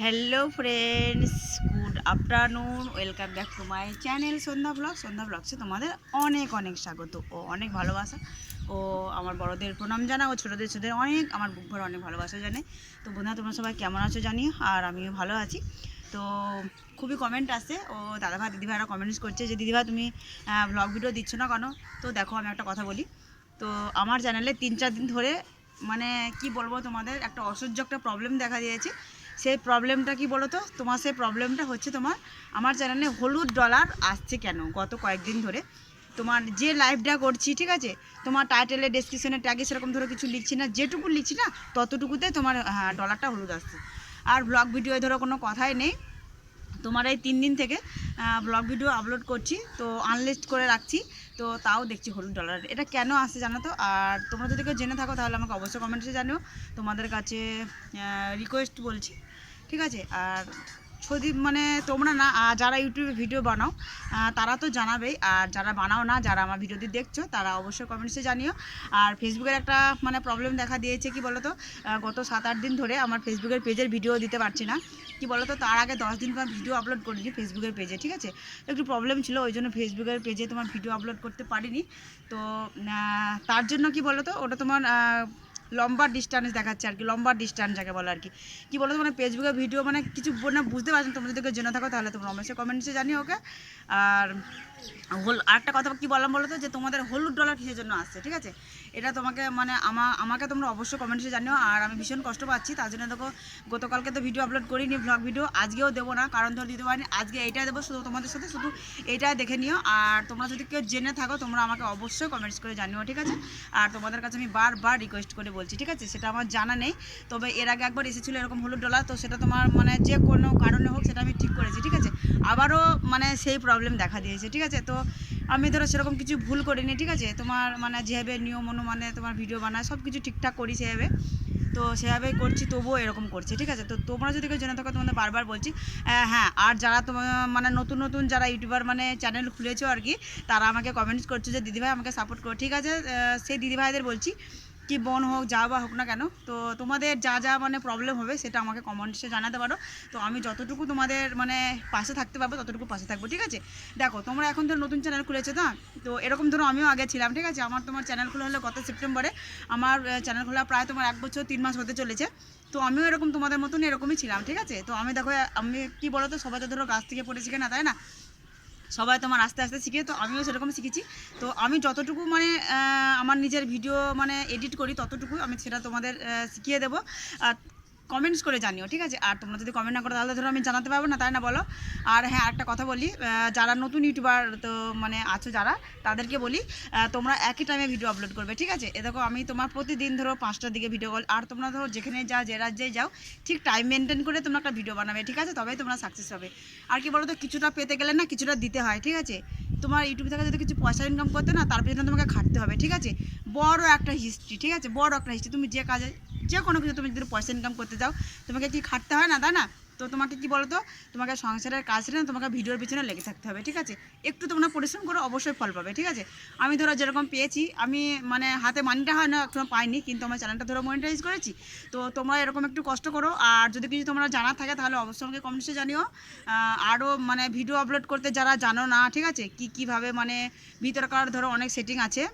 Hello friends good afternoon welcome back to my channel Sandhya vlog Sandhya ব্লগসে তোমাদের অনেক অনেক স্বাগত ও অনেক ভালোবাসা। ও আমার বড়দের প্রণাম জানা ও ছোটোদের ছোটোদের অনেক, আমার বুক ভরে অনেক ভালোবাসা জানে। তো বন্ধুরা, তোমরা সবাই কেমন আছো জানিও? আর আমিও ভালো আছি। তো খুবই কমেন্ট আসে। ও দাদাভাই, দিদিভাইরা কমেন্টস করছে যে, দিদিভাই, তুমি ব্লগ ভিডিও দিচ্ছ না কেন? তো দেখো, আমি একটা কথা বলি। তো আমার চ্যানেলে তিন, চার দিন ধরে মানে কি বলব তোমাদের, একটা অসহ্য একটা প্রবলেম দেখা দিয়েছে। সেই প্রবলেমটা কি বলো তো তোমার সেই প্রবলেমটা হচ্ছে তোমার, আমার চ্যানেলে হলুদ ডলার আসছে কেন গত কয়েকদিন ধরে? তোমার যে লাইভটা করছি, ঠিক আছে? তোমার টাইটেলে ডেসক্রিপশনে ট্যাগে সেরকম ধরো কিছু লিখছি না, যেটুকু লিখছি না, ততটুকুতে তোমার হ্যাঁ ডলারটা হলুদ আসছে। আর ব্লগ ভিডিও ধরো কোনো কথাই নেই। তোমার এই তিন দিন থেকে ব্লগ ভিডিও আপলোড করছি, তো আনলিস্ট করে রাখছি, তো তাও দেখছি হলুদ ডলার এটা কেন আসছে জানো তো? আর তোমরা যদি কেউ জেনে থাকো, তাহলে আমাকে অবশ্যই কমেন্টসে জানিও। তোমাদের কাছে রিকোয়েস্ট বলছি। ঠিক আছে? আর যদি মানে তোমরা না যারা ইউটিউবে ভিডিও বানাও তারা তো জানাবেই। আর যারা বানাও না, যারা আমার ভিডিওটি দেখছ, তারা অবশ্যই কমেন্টসে জানিও। আর ফেসবুকের একটা মানে প্রবলেম দেখা দিয়েছে, কি বলতো? গত সাত আট দিন ধরে আমার ফেসবুকের পেজের ভিডিও দিতে পারছি না। কি বলতো? তার আগে দশ দিন পর ভিডিও আপলোড করিনি ফেসবুকের পেজে ঠিক আছে? একটু প্রবলেম ছিল, ওই জন্য ফেসবুকের পেজে তোমার ভিডিও আপলোড করতে পারিনি। তো তার জন্য কি বলতো? ওটা তোমার লম্বা ডিস্টেন্স দেখাচ্ছে আর কি লম্বা ডিস্টেন্স যাকে বলে আর কি। কি বলতো মানে ফেসবুকে ভিডিও মানে কিছু মানে বুঝতে পারছ না, তোমরা যদি কেউ জেনে থাকো তাহলে তোমরা অবশ্যই কমেন্টসে জানিও ওকে আর হল আরেকটা কথা কি বললাম বলো তো যে তোমাদের হলুদ ডলার কিসের জন্য আসছে ঠিক আছে? এটা তোমাকে মানে আমা, আমাকে তোমরা অবশ্যই কমেন্টসে জানিও। আর আমি ভীষণ কষ্ট পাচ্ছি, তার জন্য দেখো, গতকালকে তো ভিডিও আপলোড করিনি ব্লগ ভিডিও আজকেও দেবো না, কারণ ধর দিতে পারিনি। আজকে এইটাই দেবো, শুধু তোমাদের সাথে, শুধু এইটাই দেখে নিও। আর তোমরা যদি কেউ জেনে থাকো, তোমরা আমাকে অবশ্যই কমেন্টস করে জানিও, ঠিক আছে? আর তোমাদের কাছে আমি বারবার রিকোয়েস্ট করে বলছি, ঠিক আছে? সেটা আমার জানা নেই। তবে এর আগে একবার এসেছিল এরকম হলুদ ডলার, তো সেটা তোমার মানে যে কোনো কারণে হোক, সেটা আমি ঠিক করেছি, ঠিক আছে? আবারও মানে সেই প্রবলেম দেখা দিয়েছে, ঠিক আছে? তো আমি ধরো সেরকম কিছু ভুল করিনি, ঠিক আছে? তোমার মানে যেভাবে নিয়ম অনুমানে তোমার ভিডিও বানায় সব কিছু ঠিকঠাক করি সেভাবে। তো সেভাবেই করছি, তবুও এরকম করছে, ঠিক আছে? তো তোমরা যদি কেউ জেনে থাকো, তোমাদের বারবার বলছি হ্যাঁ আর যারা তোমার মানে নতুন নতুন যারা ইউটিউবার মানে চ্যানেল খুলেছো আর কি, তারা আমাকে কমেন্টস করছে যে, দিদিভাই আমাকে সাপোর্ট করো। ঠিক আছে? সেই দিদিভাইদের বলছি কি বোন হোক, যা বা হোক না কেন, তো তোমাদের যা যা মানে প্রবলেম হবে সেটা আমাকে কমেন্টসে জানাতে পারো। তো আমি যতটুকু তোমাদের মানে পাশে থাকতে পারব, ততটুকু পাশে থাকব, ঠিক আছে? দেখো, তোমরা এখন ধরো নতুন চ্যানেল খুলেছো না তো এরকম ধরো আমিও আগে ছিলাম, ঠিক আছে? আমার তোমার চ্যানেল খোলা হলো গত সেপ্টেম্বরে আমার চ্যানেল খোলা প্রায় তোমার এক বছর, তিন মাস হতে চলেছে। তো আমিও এরকম তোমাদের মতন এরকমই ছিলাম, ঠিক আছে? তো আমি দেখো, আমি কি বলো তো সবাই তো ধরো গাছ থেকে পড়ে শিখে না তাই না? সবাই তোমার আস্তে আস্তে শিখে, তো আমিও সেরকম শিখেছি। তো আমি যতটুকু মানে আমার নিজের ভিডিও মানে এডিট করি ততটুকু আমি সেটা তোমাদের শিখিয়ে দেবো। আর কমেন্টস করে জানিও, ঠিক আছে? আর তোমরা যদি কমেন্ট না করো, তাহলে ধরো আমি জানাতে পারব না, তাই না বলো? আর হ্যাঁ একটা কথা বলি যারা নতুন ইউটিউবার তো মানে আছো যারা, তাদেরকে বলি তোমরা একই টাইমে ভিডিও আপলোড করবে, ঠিক আছে? এ দেখো, আমি তোমার প্রতিদিন ধরো পাঁচটার দিকে ভিডিও কল আর তোমরা ধরো যেখানে যাও যে রাজ্যে যাও, ঠিক টাইম মেনটেন করে তোমরা একটা ভিডিও বানাবে, ঠিক আছে? তবেই তোমরা সাকসেস হবে। আর কি বলো তো কিছুটা পেতে গেলে না কিছুটা দিতে হয়, ঠিক আছে? তোমার ইউটিউব থেকে যদি কিছু পয়সা ইনকাম করতে না, তার পেছনে তোমাকে খাটতে হবে, ঠিক আছে? বড় একটা হিস্ট্রি ঠিক আছে? বড় একটা হিস্ট্রি তুমি যে কাজে যে কোনো কিছু তুমি যদি পয়সা ইনকাম করতে যাও, তোমাকে কি খাটতে হয় না, তাই না? তো তোমাকে কি বলো তো তোমাকে সংসারের কাজ না, তোমাকে ভিডিওর পিছনে লেগে থাকতে হবে, ঠিক আছে? একটু তোমরা পরিশ্রম করো, অবশ্যই ফল পাবে, ঠিক আছে? আমি ধরো যেরকম পেয়েছি, আমি মানে হাতে মানিটা হয় না, এখনও পাইনি, কিন্তু আমার চ্যানেলটা ধরো মনিটাইজ করেছি, তো তোমরা এরকম একটু কষ্ট করো, আর যদি কিছু তোমরা জানা থাকে, তাহলে অবশ্যই আমাকে কমেন্টসে জানিও। আরও মানে ভিডিও আপলোড করতে যারা জানো না, ঠিক আছে? কি, কীভাবে মানে ভিতরকার ধরো অনেক সেটিং আছে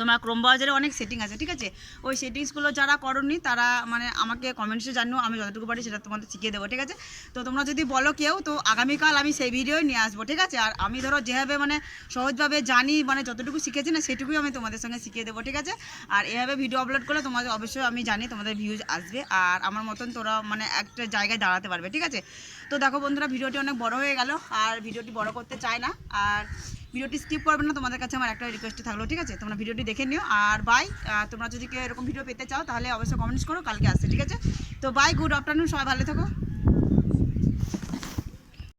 তোমার ক্রোম ব্রাউজারে অনেক সেটিং আছে, ঠিক আছে? ওই সেটিংসগুলো যারা করনি, তারা মানে আমাকে কমেন্টসে জানিও, আমি যতটুকু পারি সেটা তোমাদের শিখিয়ে দেবো, ঠিক আছে? তো তোমরা যদি বলো কেউ, তো আগামীকাল আমি সেই ভিডিওই নিয়ে আসব, ঠিক আছে? আর আমি ধরো যেভাবে মানে সহজভাবে জানি মানে যতটুকু শিখেছি না, সেটুকুই আমি তোমাদের সঙ্গে শিখিয়ে দেবো, ঠিক আছে? আর এভাবে ভিডিও আপলোড করলে তোমাদের অবশ্যই আমি জানি তোমাদের ভিউজ আসবে, আর আমার মতন তোরা মানে একটা জায়গায় দাঁড়াতে পারবে, ঠিক আছে? তো দেখো বন্ধুরা ভিডিওটি অনেক বড় হয়ে গেল, আর ভিডিওটি বড় করতে চায় না, আর ভিডিওটি স্কিপ করবে না, তোমাদের কাছে আমার একটা রিকোয়েস্ট থাকল, ঠিক আছে? তোমরা ভিডিওটি দেখে নিও। আর বাই তোমরা যদি কেউ এরকম ভিডিও পেতে চাও, তাহলে অবশ্যই কমেন্টস করো, কালকে আসছে, ঠিক আছে? তো বাই গুড আফটারনুন সবাই ভালো থাকো।